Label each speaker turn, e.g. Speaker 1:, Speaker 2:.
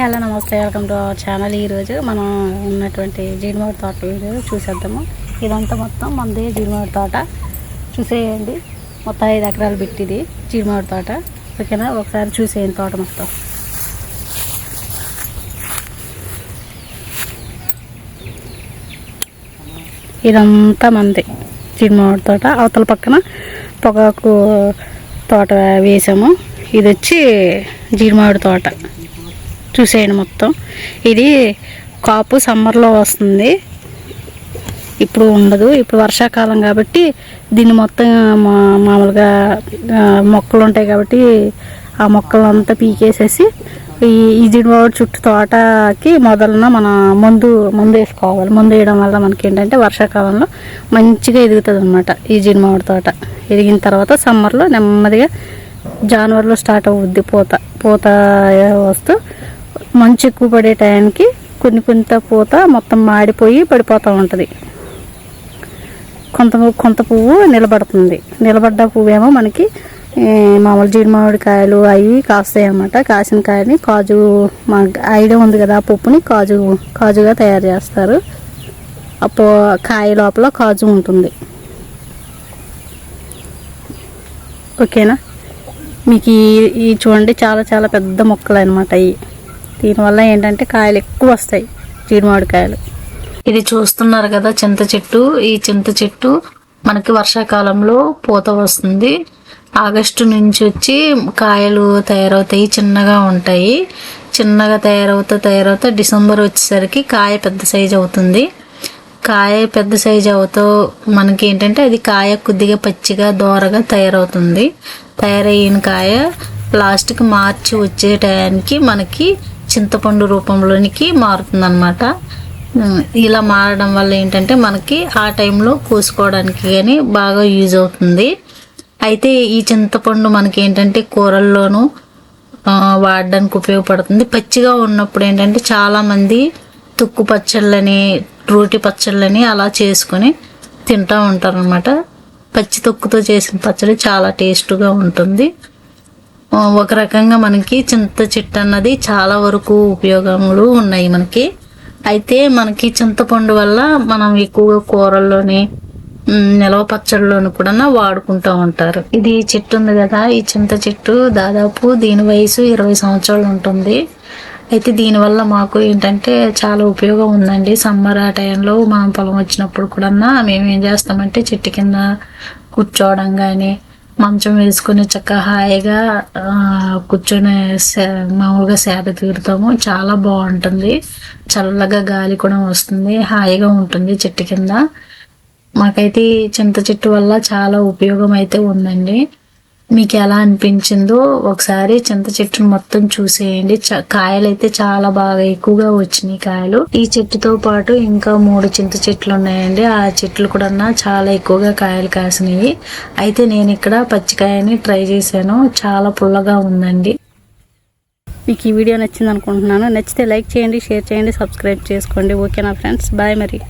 Speaker 1: Hello నమస్తే. Welcome to our channel. ఈరోజు మనం ఉన్నటువంటి జీడిమాడి తోట వీడియో చూసేద్దాము. ఇదంతా మొత్తం మనది జీడిమాడి తోట. చూసేయండి. మొత్తం ఐదు ఎకరాలు పెట్టిది జీడిమాడి తోట. ఓకేనా? ఒకసారి చూసేయండి తోట మొత్తం. ఇదంతా మంది జీడిమాడి తోట. అవతల పక్కన పొగాకు తోట వేసాము. ఇది వచ్చి జీడిమామిడి తోట. చూసేయండి మొత్తం. ఇది కాపు సమ్మర్లో వస్తుంది. ఇప్పుడు ఉండదు. ఇప్పుడు వర్షాకాలం కాబట్టి దీన్ని మొత్తం మా- మామూలుగా మొక్కలు ఉంటాయి కాబట్టి ఆ మొక్కలంతా పీకేసేసి ఈ ఈ చుట్టూ తోటకి మొదలన మన మందు మందు వేసుకోవాలి. మందు వేయడం వల్ల మనకి ఏంటంటే వర్షాకాలంలో మంచిగా ఎదుగుతుంది అనమాట ఈ జీడిమామిడి తోట. ఎదిగిన తర్వాత సమ్మర్లో నెమ్మదిగా జనవరిలో స్టార్ట్ అవుద్ది పూత. పూత వస్తూ మంచు ఎక్కువ పడే టైంకి కొన్ని కొంత పూత మొత్తం మాడిపోయి పడిపోతూ ఉంటుంది. కొంత కొంత పువ్వు నిలబడుతుంది. నిలబడ్డ పువ్వు ఏమో మనకి మామూలు జీడి మామిడికాయలు అవి కాస్తాయి అన్నమాట. కాసిన కాయని కాజు మా ఐడియా ఉంది కదా ఆ పప్పుని కాజు కాజుగా తయారు చేస్తారు. అప్పుడు కాయ లోపల కాజు ఉంటుంది. ఓకేనా? మీకు ఈ ఈ చూడండి చాలా చాలా పెద్ద మొక్కలు అనమాట ఇవి. దీనివల్ల ఏంటంటే కాయలు ఎక్కువ వస్తాయి జీడి మామిడికాయలు ఇది చూస్తున్నారు కదా చింత చెట్టు. ఈ చింత చెట్టు మనకి వర్షాకాలంలో పూత వస్తుంది. ఆగస్టు నుంచి వచ్చి కాయలు తయారవుతాయి చిన్నగా ఉంటాయి. చిన్నగా తయారవుతా తయారవుతా డిసెంబర్ వచ్చేసరికి కాయ పెద్ద సైజు అవుతుంది. కాయ పెద్ద సైజు అవుతూ మనకి ఏంటంటే అది కాయ కొద్దిగా పచ్చిగా దోరగా తయారవుతుంది. తయారయ్యిన కాయ లాస్ట్కి మార్చి వచ్చే టయానికి మనకి చింతపండు రూపంలోనికి మారుతుందన్నమాట. ఇలా మారడం వల్ల ఏంటంటే మనకి ఆ టైంలో కోసుకోవడానికి కానీ బాగా యూజ్ అవుతుంది. అయితే ఈ చింతపండు మనకి ఏంటంటే కూరల్లోనూ వాడడానికి ఉపయోగపడుతుంది. పచ్చిగా ఉన్నప్పుడు ఏంటంటే చాలామంది తుక్కు పచ్చళ్ళని రోటి పచ్చళ్ళని అలా చేసుకొని తింటూ ఉంటారనమాట పచ్చి తొక్కుతో చేసిన పచ్చడి చాలా టేస్ట్గా ఉంటుంది. ఒక రకంగా మనకి చింత చెట్టు అన్నది చాలా వరకు ఉపయోగములు ఉన్నాయి మనకి. అయితే మనకి చింతపండు వల్ల మనం ఎక్కువగా కూరల్లోని నిలవ పచ్చళ్ళలోని కూడా వాడుకుంటూ ఉంటారు. ఇది చెట్టు ఉంది కదా ఈ చింత చెట్టు దాదాపు దీని వయసు ఇరవై సంవత్సరాలు ఉంటుంది. అయితే దీనివల్ల మాకు ఏంటంటే చాలా ఉపయోగం ఉందండి. సమ్మర్ ఆ టైంలో మనం పొలం వచ్చినప్పుడు కూడా మేము ఏం చేస్తామంటే చెట్టు కింద కూర్చోవడం కానీ మంచం వేసుకుని చక్కగా హాయిగా కూర్చొని మామూలుగా సేద తీరుతాము. చాలా బాగుంటుంది. చల్లగా గాలి కూడా వస్తుంది. హాయిగా ఉంటుంది చెట్టు కింద. మాకైతే ఈ చింత చెట్టు వల్ల చాలా ఉపయోగం అయితే ఉందండి. మీకు ఎలా అనిపించిందో ఒకసారి చింత చెట్టును మొత్తం చూసేయండి. చ- కాయలు అయితే చాలా బాగా ఎక్కువగా వచ్చినాయి కాయలు. ఈ చెట్టుతో పాటు ఇంకా మూడు చింత చెట్లు ఉన్నాయండి. ఆ చెట్లు కూడా చాలా ఎక్కువగా కాయలు కాసినాయి. అయితే నేను ఇక్కడ పచ్చికాయని ట్రై చేశాను. చాలా పుల్లగా ఉందండి. మీకు ఈ వీడియో నచ్చింది అనుకుంటున్నాను నచ్చితే లైక్ చేయండి షేర్ చేయండి సబ్స్క్రైబ్ చేసుకోండి. ఓకేనా ఫ్రెండ్స్? బాయ్ మరి.